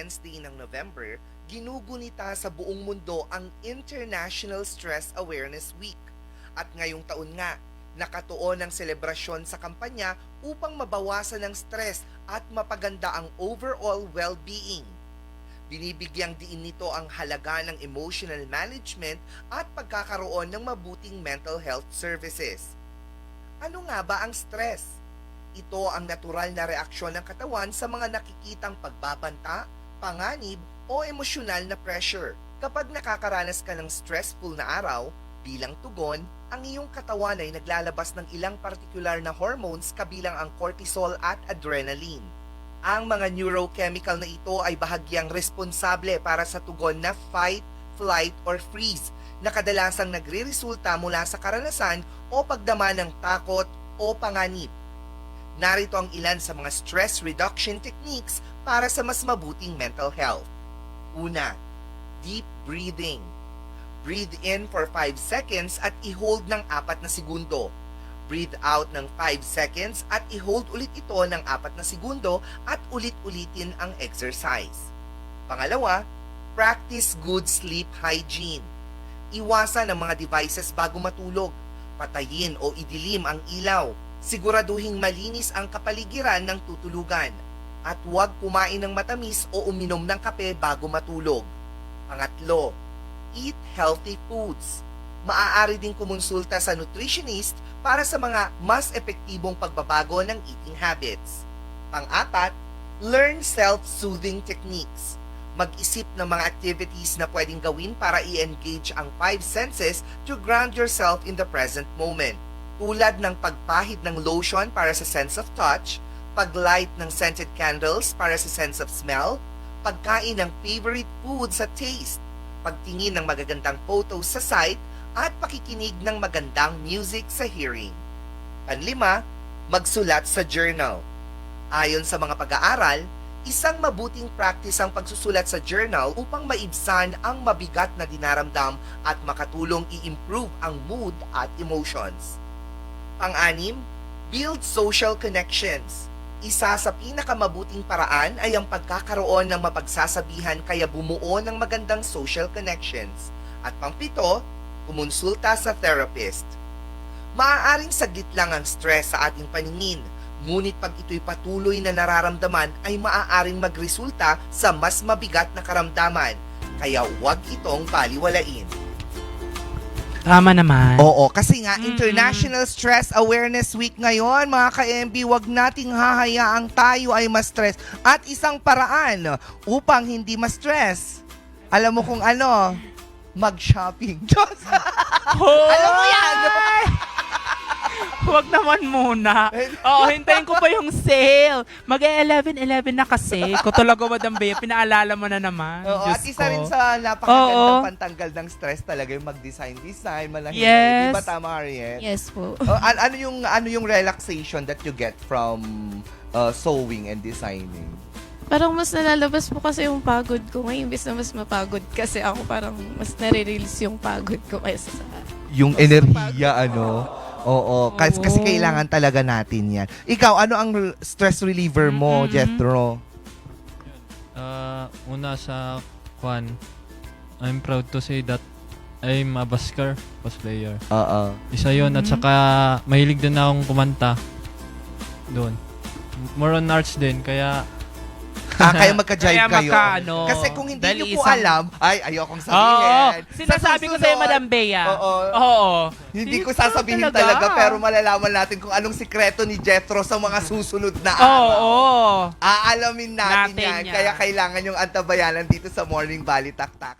Wednesday ng November, ginugunita sa buong mundo ang International Stress Awareness Week. At ngayong taon nga, nakatuon ang selebrasyon sa kampanya upang mabawasan ang stress at mapaganda ang overall well-being. Binibigyang diin nito ang halaga ng emotional management at pagkakaroon ng mabuting mental health services. Ano nga ba ang stress? Ito ang natural na reaksyon ng katawan sa mga nakikitang pagbabanta, panganib o emosyonal na pressure. Kapag nakakaranas ka ng stressful na araw, bilang tugon, ang iyong katawan ay naglalabas ng ilang partikular na hormones kabilang ang cortisol at adrenaline. Ang mga neurochemical na ito ay bahagyang responsable para sa tugon na fight, flight, or freeze na kadalasang nagre-resulta mula sa karanasan o pagdama ng takot o panganib. Narito ang ilan sa mga stress reduction techniques para sa mas mabuting mental health. Una, deep breathing. Breathe in for 5 seconds at i-hold ng 4 na segundo. Breathe out ng 5 seconds at i-hold ulit ito ng 4 na segundo at ulit-ulitin ang exercise. Pangalawa, practice good sleep hygiene. Iwasan ang mga devices bago matulog. Patayin o idilim ang ilaw. Siguraduhing malinis ang kapaligiran ng tutulugan. At huwag kumain ng matamis o uminom ng kape bago matulog. Pangatlo, eat healthy foods. Maaari din kumonsulta sa nutritionist para sa mga mas epektibong pagbabago ng eating habits. Pang-apat, learn self-soothing techniques. Mag-isip ng mga activities na pwedeng gawin para i-engage ang five senses to ground yourself in the present moment. Tulad ng pagpahid ng lotion para sa sense of touch, paglight ng scented candles para sa sense of smell, pagkain ng favorite food sa taste, pagtingin ng magagandang photos sa sight, at pakikinig ng magandang music sa hearing. Panlima, magsulat sa journal. Ayon sa mga pag-aaral, isang mabuting practice ang pagsusulat sa journal upang maibsan ang mabigat na dinaramdam at makatulong i-improve ang mood at emotions. Pang-anim, build social connections. Isa sa pinakamabuting paraan ay ang pagkakaroon ng mapagsasabihan kaya bumuo ng magandang social connections. At pangpito, kumonsulta sa therapist. Maaaring saglit lang ang stress sa ating paningin, ngunit pag ito'y patuloy na nararamdaman ay maaaring magresulta sa mas mabigat na karamdaman, kaya huwag itong baliwalain. Tama naman. Oo, kasi nga Mm-mm. International Stress Awareness Week ngayon, mga ka-MB, wag nating hahayaang tayo ay ma-stress. At isang paraan upang hindi ma-stress, alam mo kung ano, mag-shopping. Diyos! Alam mo yan! Huwag naman muna. Oo, hintayin ko pa yung sale. Mag-11-11 na kasi. Ko talaga, Madam Bea, pinaalala mo na naman. Oo, Diyos at isa ko. rin sa napakagandang Oo. pantanggal ng stress talaga yung mag-design-design, malahimik. Yes. Di ba tama, Harriet? Yes po. Oh, an- ano yung ano yung relaxation that you get from uh, sewing and designing? Parang mas nalalabas po kasi yung pagod ko ngayon. Imbis na mas mapagod kasi ako, parang mas nare-release yung pagod ko kaysa sa... Yung enerhiya ano. Oo, kasi, kasi kailangan talaga natin 'yan. Ikaw, ano ang r- stress reliever mo, Mhm. Jethro? Ah, una sa Kwan, I'm proud to say that I'm a basker cosplayer. Oo. Isa yon at Mhm. saka mahilig din akong kumanta doon. More on arts din, kaya Ah, kaya magka-jive Kaya kayo. magka, ano, kasi kung hindi dahil niyo po isang- alam, ay, ayokong Oo, sabihin. sinasabi ko sa'yo, Madam Bea. Oo. Oo. Hindi ko sasabihin talaga. talaga, pero malalaman natin kung anong sikreto ni Jethro sa mga susunod na Oo. araw. oo. Aalamin natin, Natin yan. yan. Kaya kailangan yung antabayanan dito sa Morning Valley Taktak.